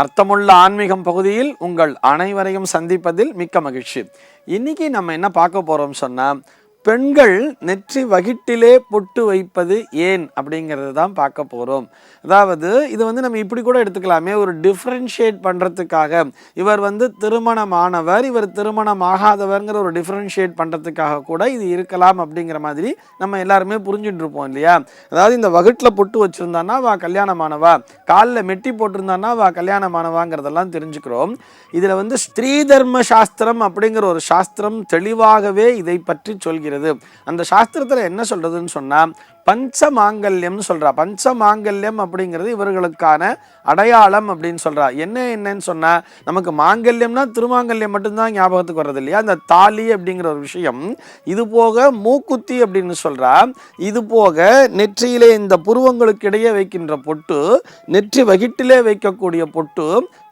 அர்த்தமுள்ள ஆன்மீகம் பகுதியில் உங்கள் அனைவரையும் சந்திப்பதில் மிக்க மகிழ்ச்சி. இன்னைக்கு நம்ம என்ன பார்க்க போறோம் சொன்னா பெண்கள் நெற்றி வகிட்டிலே பொட்டு வைப்பது ஏன் அப்படிங்கிறது தான் பார்க்க போகிறோம் அதாவது இது வந்து நம்ம இப்படி கூட எடுத்துக்கலாமே ஒரு டிஃப்ரென்ஷியேட் பண்ணுறதுக்காக இவர் வந்து திருமணமானவர் இவர் திருமணம் ஆகாதவர்ங்கிற ஒரு டிஃப்ரென்ஷியேட் பண்ணுறதுக்காக கூட இது இருக்கலாம் அப்படிங்கிற மாதிரி நம்ம எல்லாருமே புரிஞ்சுட்டு இருப்போம் இல்லையா? அதாவது இந்த வகுட்டில் பொட்டு வச்சுருந்தானா வா கல்யாணமானவா? காலில் மெட்டி போட்டிருந்தானா வா கல்யாணமானவாங்கிறதெல்லாம் தெரிஞ்சுக்கிறோம். இதில் வந்து ஸ்திரீ தர்ம சாஸ்திரம் அப்படிங்கிற ஒரு சாஸ்திரம் தெளிவாகவே இதை பற்றி சொல்கிறது. அந்த சாஸ்திரத்தில் என்ன சொல்றதுன்னு சொன்னால் பஞ்ச மாங்கல்யம்னு சொல்கிறா பஞ்ச மாங்கல்யம் அப்படிங்கிறது இவர்களுக்கான அடையாளம் அப்படின்னு சொல்கிறா என்ன என்னன்னு சொன்னால் நமக்கு மாங்கல்யம்னா திருமாங்கல்யம் மட்டும்தான் ஞாபகத்துக்கு வர்றது இல்லையா? அந்த தாலி அப்படிங்கிற ஒரு விஷயம். இது போக மூக்குத்தி அப்படின்னு சொல்கிறா இது போக நெற்றியிலே இந்த புருவங்களுக்கு இடையே வைக்கின்ற பொட்டு நெற்றி வகிட்டிலே வைக்கக்கூடிய பொட்டு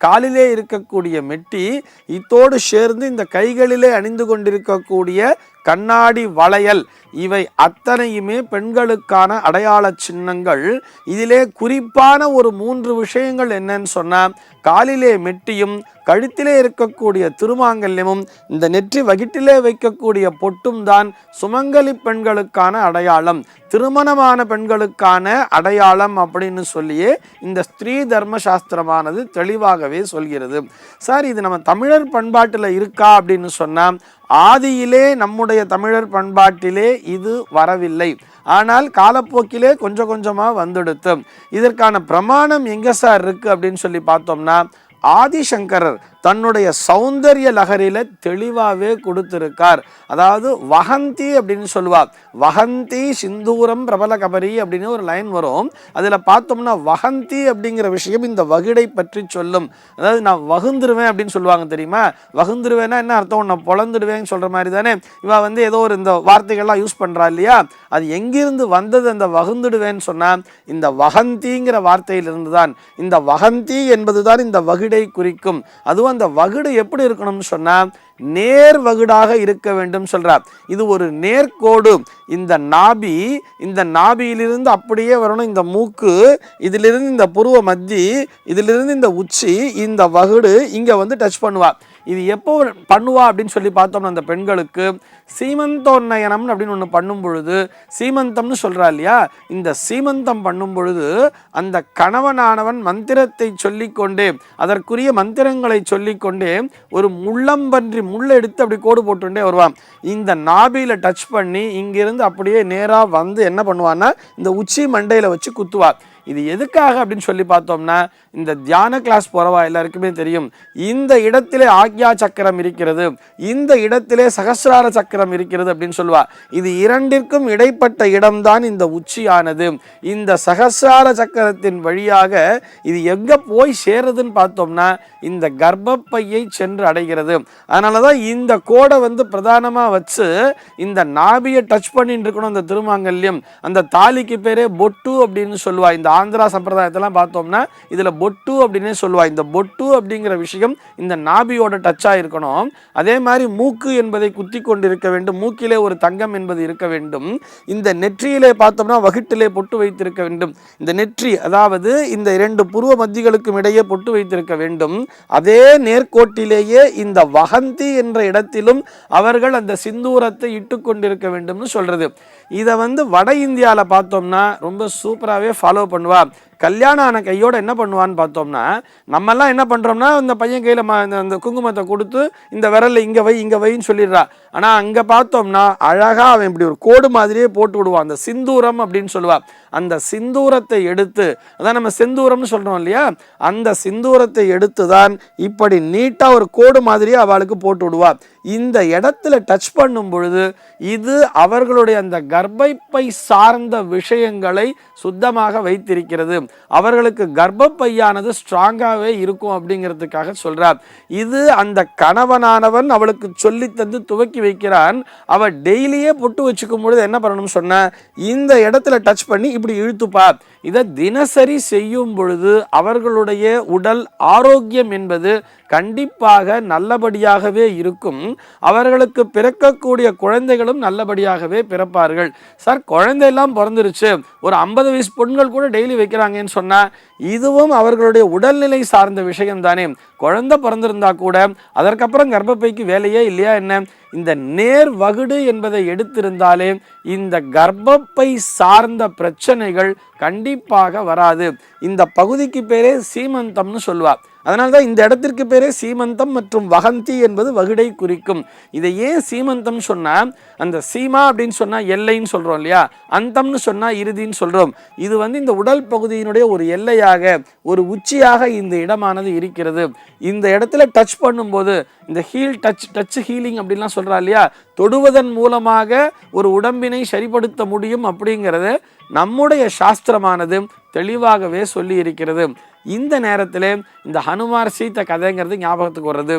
காலிலே இருக்கக்கூடிய மெட்டி இத்தோடு சேர்ந்து இந்த கைகளிலே அணிந்து கொண்டிருக்கக்கூடிய கண்ணாடி வளையல். இவை அத்தனையுமே பெண்களுக்கு அதற்கான அடையாள சின்னங்கள். இதிலே குறிப்பான ஒரு மூன்று விஷயங்கள் என்னன்னு சொன்னால் காலிலே மெட்டியும் கழுத்திலே இருக்கக்கூடிய திருமாங்கல்யமும் இந்த நெற்றி வகிட்டிலே வைக்கக்கூடிய பொட்டும் தான் சுமங்கலி பெண்களுக்கான அடையாளம். திருமணமான பெண்களுக்கான அடையாளம் அப்படின்னு சொல்லியே இந்த ஸ்திரீ தர்ம சாஸ்திரமானது தெளிவாகவே சொல்கிறது. சார் இது நம்ம தமிழர் பண்பாட்டில் இருக்கா அப்படின்னு சொன்னால் ஆதியிலே நம்முடைய தமிழர் பண்பாட்டிலே இது வரவில்லை. ஆனால் காலப்போக்கிலே கொஞ்சம் கொஞ்சமாக வந்துடுத்து. இதற்கான பிரமாணம் எங்கே சார் இருக்குது அப்படின்னு சொல்லி பார்த்தோம்னா ஆதிசங்கரர் தன்னுடைய சௌந்தரிய லகரியில் தெளிவாகவே கொடுத்திருக்கார். அதாவது வகந்தி அப்படின்னு சொல்லுவார் வகந்தி சிந்தூரம் பிரபல கபரி அப்படின்னு ஒரு லைன் வரும். அதில் பார்த்தோம்னா வகந்தி அப்படிங்கிற விஷயம் இந்த வகிடை பற்றி சொல்லும். அதாவது நான் வகுந்துருவேன் அப்படின்னு சொல்லுவாங்க தெரியுமா? வகுந்துருவேன்னா என்ன அர்த்தம்? உன்னை பொழந்துடுவேன்னு சொல்கிற மாதிரி தானே இவன் வந்து ஏதோ ஒரு இந்த வார்த்தைகள்லாம் யூஸ் பண்ணுறா இல்லையா? அது எங்கிருந்து வந்தது அந்த வகுந்துடுவேன்னு சொன்னால் இந்த வகந்திங்கிற வார்த்தையிலிருந்து தான் இந்த வகந்தி என்பது தான் இந்த வகிடை குறிக்கும். அதுவும் அந்த வகுடு எப்படி இருக்கணும்னு சொன்னால் நேர் வகுடாக இருக்க வேண்டும் சொல்கிறார் இது ஒரு நேர்கோடு இந்த நாபி இந்த நாபியிலிருந்து அப்படியே வரணும். இந்த மூக்கு இதிலிருந்து இந்த புருவ மத்தி இதிலிருந்து இந்த உச்சி இந்த வகுடு இங்கே வந்து டச் பண்ணுவாள் இது எப்போ பண்ணுவா அப்படின்னு சொல்லி பார்த்தோம்னா அந்த பெண்களுக்கு சீமந்தோன்னயனம் அப்படின்னு ஒன்று பண்ணும் பொழுது சீமந்தம்னு சொல்கிறா இல்லையா? இந்த சீமந்தம் பண்ணும் பொழுது அந்த கணவனானவன் மந்திரத்தை சொல்லிக்கொண்டே அதற்குரிய மந்திரங்களை சொல்லிக்கொண்டே ஒரு முள்ளம்பன்றி முள்ளெடுத்து அப்படி கோடு போட்டுட்டே வருவான். இந்த நாபியில டச் பண்ணி இங்கிருந்து அப்படியே நேராக வந்து என்ன பண்ணுவான்னா இந்த உச்சி மண்டையில் வச்சு குத்துவார் இது எதுக்காக அப்படின்னு சொல்லி பார்த்தோம்னா இந்த தியான கிளாஸ் போகிறவா எல்லாருக்குமே தெரியும். இந்த இடத்திலே ஆக்யா சக்கரம் இருக்கிறது. இந்த இடத்திலே சகசிரார சக்கரம் இருக்கிறது அப்படின்னு சொல்லுவா. இது இரண்டிற்கும் இடைப்பட்ட இடம்தான் இந்த உச்சியானது. இந்த சகசிரார சக்கரத்தின் வழியாக இது எங்கே போய் சேருதுன்னு பார்த்தோம்னா இந்த கர்ப்பப்பையை சென்று அடைகிறது. அதனால தான் இந்த கோடை வந்து பிரதானமாக வச்சு இந்த நாபியை டச் பண்ணிட்டு இருக்கணும் அந்த திருமாங்கல்யம். அந்த தாலிக்கு பேரே பொட்டு அப்படின்னு சொல்லுவா. இந்த ஆந்திரா சம்பிரதாயத்தெல்லாம் பார்த்தோம்னா இதில் பொட்டு பொட்டு அப்படின்னே சொல்லுவா இந்த பொட்டு அப்படிங்கிற விஷயம் இந்த நாபியோட டச்சாக இருக்கணும். அதே மாதிரி மூக்கு என்பதை குத்தி கொண்டிருக்க வேண்டும். மூக்கிலே ஒரு தங்கம் என்பது இருக்க வேண்டும். இந்த நெற்றியிலே பார்த்தோம்னா வகிட்டிலே பொட்டு வைத்திருக்க வேண்டும். இந்த நெற்றி அதாவது இந்த இரண்டு புருவ மத்திகளுக்கும் இடையே பொட்டு வைத்திருக்க வேண்டும். அதே நேர்கோட்டிலேயே இந்த வகந்தி என்ற இடத்திலும் அவர்கள் அந்த சிந்தூரத்தை இட்டு கொண்டிருக்க வேண்டும்னு சொல்றது. இதை வந்து வட இந்தியாவில் பார்த்தோம்னா ரொம்ப சூப்பராகவே ஃபாலோ பண்ணுவா. கல்யாணம் ஆன கையோட என்ன பண்ணுவான் பண்ணுவான்னு பார்த்தோம்னா நம்மெல்லாம் என்ன பண்ணுறோம்னா இந்த பையன் கையில் ம இந்த- அந்த குங்குமத்தை கொடுத்து இந்த விரல்ல இங்கே வை இங்கே வைன்னு சொல்லிடுறா. ஆனால் அங்கே பார்த்தோம்னா அழகாக அவன் இப்படி ஒரு கோடு மாதிரியே போட்டு விடுவான். அந்த சிந்தூரம் அப்படின்னு சொல்லுவாள் அந்த சிந்தூரத்தை எடுத்து அதான் நம்ம செந்தூரம்னு சொல்கிறோம் இல்லையா? அந்த சிந்தூரத்தை எடுத்து தான் இப்படி நீட்டாக ஒரு கோடு மாதிரியே அவளுக்கு போட்டு விடுவாள் இந்த இடத்துல டச் பண்ணும் பொழுது இது அவர்களுடைய அந்த கர்ப்பப்பை சார்ந்த விஷயங்களை சுத்தமாக வைத்திருக்கிறது. அவர்களுக்கு கர்ப்பப்பையானது ஸ்ட்ராங்காகவே இருக்கும் அப்படிங்கிறதுக்காக சொல்கிறார் இது அந்த கணவனானவன் அவளுக்கு சொல்லி தந்து துவக்கி வைக்கிறான். அவள் டெய்லியே பொட்டு வச்சுக்கும் பொழுது என்ன பண்ணணும்னு சொன்ன இந்த இடத்துல டச் பண்ணி இப்படி இழுத்துப்பா. இதை தினசரி செய்யும் பொழுது அவர்களுடைய உடல் ஆரோக்கியம் என்பது கண்டிப்பாக நல்லபடியாகவே இருக்கும். அவர்களுக்கு பிறக்கக்கூடிய குழந்தைகளும் நல்லபடியாகவே பிறப்பார்கள். சார் குழந்தையெல்லாம் பிறந்துருச்சு. ஒரு ஐம்பது வயசு பெண்கள் கூட டெய்லி வைக்கிறாங்கன்னு சொன்னால் இதுவும் அவர்களுடைய உடல்நிலை சார்ந்த விஷயம் தானே குழந்தை பிறந்திருந்தா கூட அதற்கப்புறம் கர்ப்பப்பைக்கு வேலையே இல்லையா என்ன? இந்த நேர் வகுடு என்பதை எடுத்திருந்தாலே இந்த கர்ப்பப்பை சார்ந்த பிரச்சனைகள் கண்டிப்பாக வராது. இந்த பகுதிக்கு பேரே சீமந்தம்னு சொல்லுவார் அதனால்தான் இந்த இடத்திற்கு பேரே சீமந்தம் மற்றும் வகந்தி என்பது வகுடை குறிக்கும். இதை ஏன் சீமந்தம் சொன்னால் அந்த சீமா அப்படின்னு சொன்னால் எல்லைன்னு சொல்கிறோம் இல்லையா? அந்தம்னு சொன்னால் இறுதின்னு சொல்கிறோம் இது வந்து இந்த உடல் பகுதியினுடைய ஒரு எல்லையாக ஒரு உச்சியாக இந்த இடமானது இருக்கிறது. இந்த இடத்துல டச் பண்ணும்போது இந்த ஹீல் டச் டச் ஹீலிங் அப்படின்லாம் சொல்கிறா இல்லையா? தொடுவதன் மூலமாக ஒரு உடம்பினை சரிப்படுத்த முடியும் அப்படிங்கிறது நம்முடைய சாஸ்திரமானது தெளிவாகவே சொல்லி இருக்கிறது. இந்த நேரத்தில் இந்த ஹனுமார் சீத்த கதைங்கிறது ஞாபகத்துக்கு வர்றது.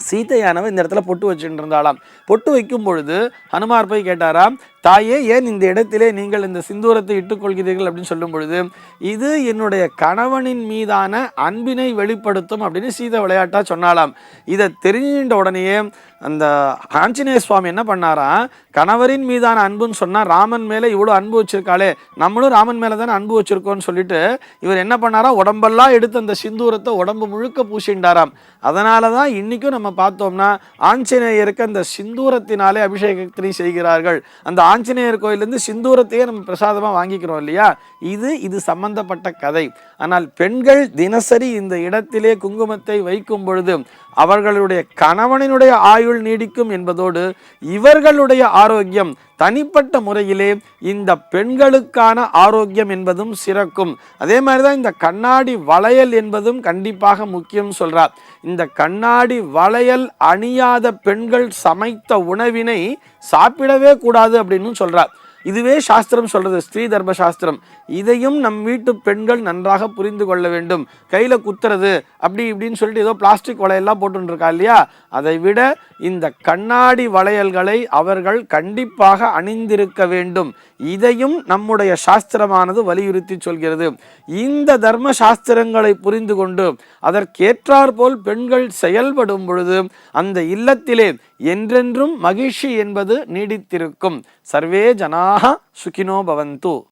சீதையானவ இந்த இடத்துல பொட்டு வச்சுட்டு இருந்தாளாம் பொட்டு வைக்கும் பொழுது ஹனுமார் போய் கேட்டாராம் தாயே ஏன் இந்த இடத்திலே நீங்கள் இந்த சிந்தூரத்தை இட்டுக்கொள்கிறீர்கள் அப்படின்னு சொல்லும் பொழுது இது என்னுடைய கணவனின் மீதான அன்பினை வெளிப்படுத்தும் அப்படின்னு சீதை விளையாட்டாக சொன்னாலாம் இதை தெரிஞ்சின்ற உடனேயே அந்த ஆஞ்சநேய சுவாமி என்ன பண்ணாராம் கணவரின் மீதான அன்புன்னு சொன்னால் ராமன் மேலே இவ்வளோ அன்பு வச்சிருக்காளே நம்மளும் ராமன் மேலே தானே அன்பு வச்சிருக்கோம்னு சொல்லிட்டு இவர் என்ன பண்ணாரா உடம்பெல்லாம் எடுத்து அந்த சிந்தூரத்தை உடம்பு முழுக்க பூசிண்டாராம். அதனால தான் இன்னைக்கும் நம்ம பார்த்தோம்னா ஆஞ்சநேயருக்கு அந்த சிந்தூரத்தினாலே அபிஷேகத்தினை செய்கிறார்கள். அந்த ஆஞ்சநேயர் கோயிலேருந்து சிந்தூரத்தையே நம்ம பிரசாதமாக வாங்கிக்கிறோம் இல்லையா? இது இது சம்பந்தப்பட்ட கதை. ஆனால் பெண்கள் தினசரி இந்த இடத்திலே குங்குமத்தை வைக்கும் பொழுது அவர்களுடைய கணவனினுடைய ஆயுள் நீடிக்கும் என்பதோடு இவர்களுடைய ஆரோக்கியம் தனிப்பட்ட முறையிலே இந்த பெண்களுக்கான ஆரோக்கியம் என்பதும் சிறக்கும். அதே மாதிரி தான் இந்த கண்ணாடி வளையல் என்பதும் கண்டிப்பாக முக்கியம் சொல்கிறார் இந்த கண்ணாடி வளையல் அணியாத பெண்கள் சமைத்த உணவினை சாப்பிடவே கூடாது அப்படின்னு சொல்கிறார் இதுவே சாஸ்திரம் சொல்கிறது ஸ்ரீ தர்ம சாஸ்திரம். இதையும் நம் வீட்டு பெண்கள் நன்றாக புரிந்து கொள்ள வேண்டும். கையில் குத்துறது அப்படி இப்படின்னு சொல்லிட்டு ஏதோ பிளாஸ்டிக் வளையல்லாம் போட்டுன்னு இருக்கா இல்லையா? அதை விட இந்த கண்ணாடி வளையல்களை அவர்கள் கண்டிப்பாக அணிந்திருக்க வேண்டும். இதையும் நம்முடைய சாஸ்திரமானது வலியுறுத்தி சொல்கிறது. இந்த தர்ம சாஸ்திரங்களை புரிந்து கொண்டு அதற்கேற்றாற்போல் பெண்கள் செயல்படும் பொழுது அந்த இல்லத்திலே என்றென்றும் மகிழ்ச்சி என்பது நீடித்திருக்கும். சர்வே ஜனாக சுகினோ பவந்து.